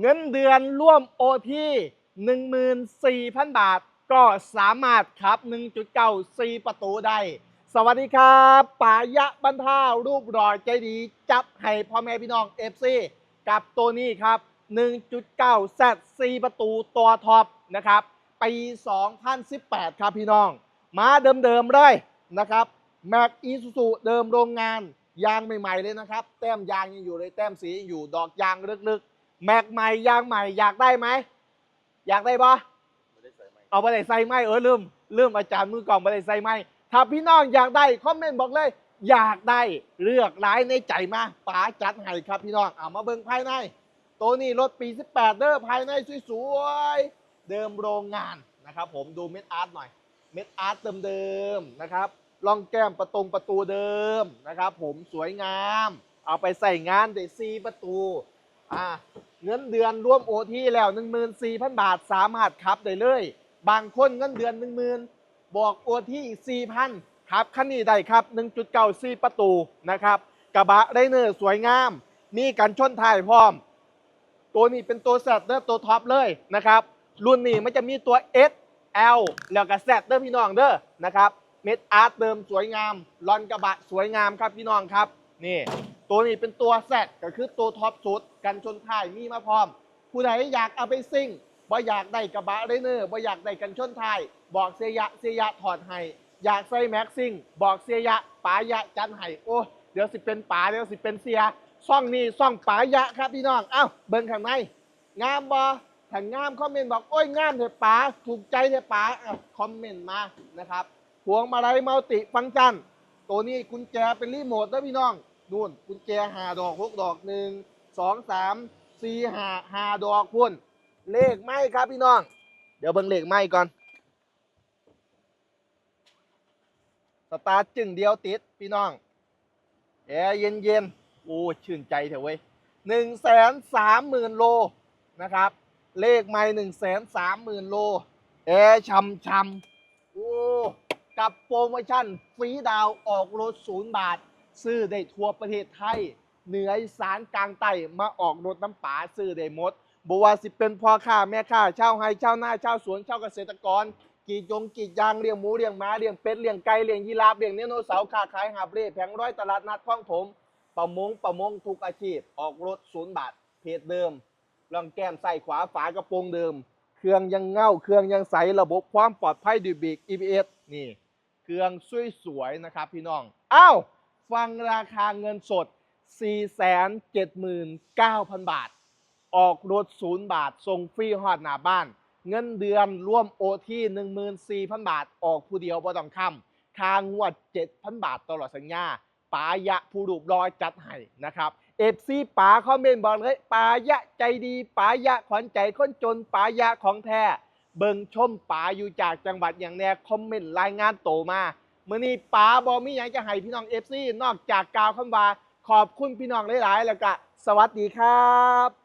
เงินเดือนร่วมโอที14,000 บาท ก็สามารถขับ 1.9ประตูได้ สวัสดีครับปายะบรรเทารูปรอยใจดี จับให้พ่อแม่พี่น้อง FC กับตัวนี้ครับ 1.9 Z 4ประตูตัวท็อปนะครับ ปี 2018 ครับพี่น้อง มาเดิมๆเลยนะครับแม็กอีซูซูเดิมโรงงาน ยางใหม่ๆเลยนะครับ แต้มยางยังอยู่เลย แต้มสียังอยู่ ดอกยางลึกๆ แม็กใหม่ยางใหม่อยากได้ไหม อยากได้ปะไม่ได้ใส่ไม้เอาไปได้ใส่ไหมเออลืมลืมอาจารย์มือกล่องไปได้ใส่ไหมถ้าพี่น้องอยากได้คอมเมนต์บอกเลย อยากได้เลือกร้ายในใจมาป๋าจัดให้ครับพี่น้องเอามาเบิ่งภายใน ตัวนี้รถปี 18 เด้อภายในสวยๆเดิมโรงงานนะครับ ผมดูเม็ดอาร์ตหน่อย เม็ดอาร์ตเดิมๆนะครับลองแก้มประตงประตูเดิมนะครับ ผมสวยงาม เอาไปใส่งานเดซีประตูอ่า เงินเดือนร่วมโอทีแล้ว14,000 บาทสามารถขับได้เลย บางคนเงินเดือน 10,000 บอกโอทีอีก 4,000ครับคันนี้ได้ครับ 1.94 ประตูนะครับ กระบะไดเนอร์สวยงาม มีกันชนท้ายพร้อม ตัวนี้เป็นตัวแซดเดอร์ตัวท็อปเลยนะครับ รุ่นนี้มันจะมีตัว S L แล้วก็แซดเดอร์พี่น้องเด้อนะครับเม็ดอาร์ตเดิมสวยงามลอนกระบะสวยงามครับพี่น้องครับนี่ ตัวนี้เป็นตัวแซดก็คือตัวท็อปสุดกันชนท้ายมีมาพร้อม ผู้ใดอยากเอาไปซิ่งบ่อยากได้กระบะเรเนอร์บ่อยากได้กันชนท้าย บอกเสียยะเสียยะถอดให้อยากใส่แม็กซิ่งบอกเสียยะป๋ายะจันให้โอ้เดี๋ยวสิเป็นป๋าเดี๋ยวสิเป็นเสียซ่องนี่ซ่องป๋ายะครับพี่น้องเอ้าเบิ่งข้างในงามบอถ้างามคอมเมนต์บอกโอ้ยงามเถอะป๋าถูกใจเถอะป๋าคอมเมนต์มานะครับพวงมาลัยมัลติฟังก์ชันตัวนี้กุญแจเป็นรีโมทนะพี่น้อง นู่นกุญแจหาดอกหกดอกหนึ่งสองสามสี่หาหาดอกพุ่นเลขไม่ครับพี่น้อง เดี๋ยวเบิ่งเลขไม่ก่อนสตาร์จึงเดียวติดพี่น้องแอร์เย็นเย็นๆโอ้ชื่นใจเถอะเว้ยหนึ่งแสนสามหมื่นโลนะครับ เลขไม่หนึ่งแสนสามหมื่นโลแอร์ช่ำช่ำโอ้กับโปรโมชั่นฟรีดาวออกรถศูนย์บาท ซื้อได้ทั่วประเทศไทย เหนืออีสานกลางใต้มาออกรถน้ำป๋าซื้อได้หมดบว่าสิเป็นพ่อค้าแม่ค้าชาวไร่ชาวนาชาวสวนชาวเกษตรกรกรีดยงกรีดยางเลี้ยงหมูเลี้ยงม้าเลี้ยงเป็ดเลี้ยงไก่เลี้ยงยีราฟเลี้ยงเนโนเสาร์ค้าขายหาบเร่แผงร้อยตลาดนัดคลองถมประมงประมงทุกอาชีพออกรถศูนย์บาทเพจเดิมลองแก้มใส่ขวาฝากระโปรงเดิม เครื่องยังเง่าเครื่องยังใสระบบความปลอดภัยด้วยเบรก EBS นี่ เครื่องสวยๆนะครับพี่น้องอ้าว ฟังราคาเงินสด 479,000 บาท ออกรถศูนย์บาทส่งฟรีฮอดหน้าบ้าน เงินเดือนร่วมโอที่ 14,000 บาท ออกผู้เดียวบ่ต้องคำค่างวด 7,000 บาทตลอดสัญญาป๋ายะผู้รูปรอยจัดให้นะครับเอฟซีป๋าคอมเมนต์บอกเลยป๋ายะใจดีป๋ายะขวัญใจคนจนป๋ายะของแท้เบิ่งชมป๋าอยู่จากจังหวัดอย่างแน่คอมเมนต์รายงานโตมา มื่อนี้ป๋าบอมีอย่างจะให้พี่น้องเอฟซีนอกจากกล่าวคำว่าขอบคุณพี่น้องหลาย ๆ แล้วก็สวัสดีครับ